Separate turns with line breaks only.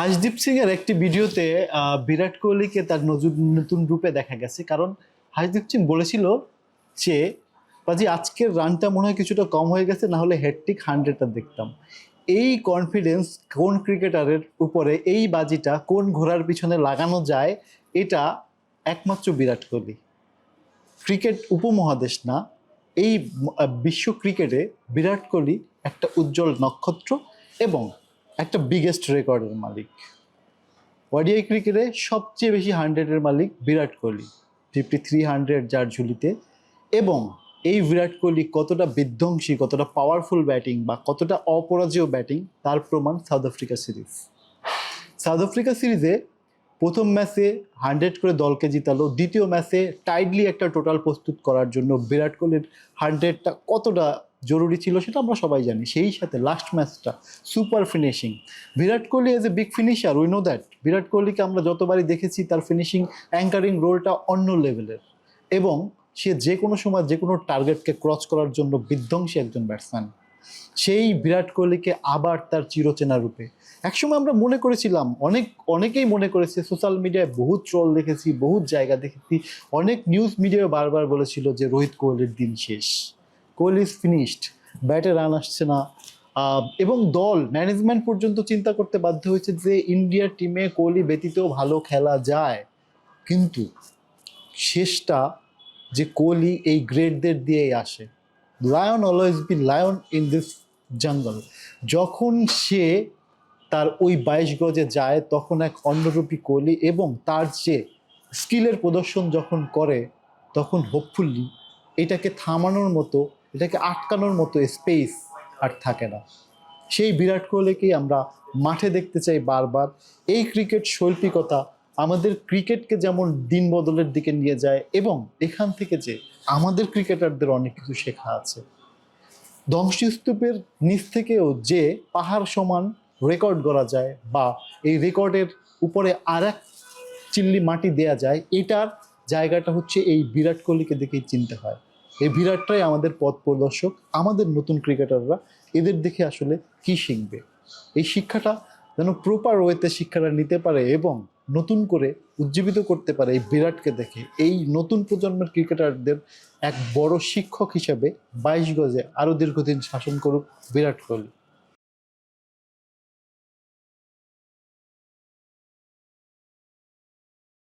হাসদীপ সিং এর একটি ভিডিওতে বিরাট কোহলিকে তার নজর নতুন রূপে দেখা গেছে। কারণ হাসদীপ সিং বলেছিল যে, বাজি, আজকের রানটা মনে হয় কিছুটা কম হয়ে গেছে, না হলে হেডটিক হান্ড্রেডটা দেখতাম। এই কনফিডেন্স কোন ক্রিকেটারের উপরে, এই বাজিটা কোন ঘোড়ার পিছনে লাগানো যায়, এটা একমাত্র বিরাট কোহলি। ক্রিকেট উপমহাদেশ না, এই বিশ্ব ক্রিকেটে বিরাট কোহলি একটা উজ্জ্বল নক্ষত্র এবং একটা বিগেস্ট রেকর্ডের মালিক। ওয়াডিআই ক্রিকেটে সবচেয়ে বেশি হান্ড্রেডের মালিক Virat Kohli fifty three hundred যার ঝুলিতে। এবং এই বিরাট কোহলি কতটা বিধ্বংসী, কতটা পাওয়ারফুল ব্যাটিং বা কতটা অপরাজেয় ব্যাটিং তার প্রমাণ South Africa series. South Africa সিরিজে প্রথম ম্যাচে হান্ড্রেড করে দলকে জিতালো, দ্বিতীয় ম্যাচে টাইডলি একটা টোটাল প্রস্তুত করার জন্য বিরাট কোহলির হান্ড্রেডটা কতটা জরুরি ছিল সেটা আমরা সবাই জানি। সেই সাথে লাস্ট ম্যাচটা super finishing Virat Kohli as a big finisher we know that Virat কোহলিকে আমরা যতবারই দেখেছি, তার ফিনিশিং অ্যাঙ্কারিং রোলটা অন্য লেভেলের এবং সে যে কোনো সময় যে কোনো টার্গেটকে ক্রস করার জন্য বিধ্বংসী একজন ব্যাটসম্যান সেই বিরাট কোহলিকে আবার তার চিরচেনা রূপে। একসময় আমরা মনে করেছিলাম, অনেক, অনেকেই মনে করেছে সোশ্যাল মিডিয়ায় বহু ট্রল দেখেছি বহু জায়গা দেখেছি। অনেক নিউজ মিডিয়ায় বারবার বলেছিল যে রোহিত কোহলির দিন শেষ। কোহলি ইজ ফিনিশড ব্যাটে রান আসছে না। এবং দল ম্যানেজমেন্ট পর্যন্ত চিন্তা করতে বাধ্য হয়েছে যে ইন্ডিয়ার টিমে কোহলি ব্যতীতও ভালো খেলা যায়। কিন্তু শেষটা যে কোহলি এই গ্রেডদের দিয়েই আসে। Lion always be lion in this jungle যখন সে তার ওই বাইশ গজে যায়, তখন এক অন্যরূপী কোহলি এবং তার যে স্কিলের প্রদর্শন যখন করে, তখন হোপফুলি এটাকে থামানোর মতো এটাকে আটকানোর মতো স্পেস আর থাকে না। সেই বিরাট কোহলিকেই আমরা মাঠে দেখতে চাই বারবার। এই ক্রিকেট শৈল্পিকতা আমাদের ক্রিকেটকে যেমন দিন বদলের দিকে নিয়ে যায় এবং এখান থেকে যে আমাদের ক্রিকেটারদের অনেক কিছু শেখা আছে। ধ্বংসস্তূপের নিচ থেকেও যে পাহাড় সমান রেকর্ড করা যায় বা এই রেকর্ডের উপরে আর এক চিল্লি মাটি দেয়া যায়, এটার জায়গাটা হচ্ছে এই বিরাট কোহলিকে দেখেই চিনতে হয়। এই বিরাটটাই আমাদের পথ প্রদর্শক, আমাদের নতুন ক্রিকেটাররা এদের দেখে আসলে কি শিখবে? এই শিক্ষাটা যেন প্রপার ওয়েতে শিক্ষাটা নিতে পারে এবং নতুন করে উজ্জীবিত করতে পারে এই বিরাটকে দেখে। এই নতুন প্রজন্মের ক্রিকেটারদের এক বড় শিক্ষক হিসাবে বাইশ গজে আরও দীর্ঘদিন শাসন করুক বিরাট কোহলি।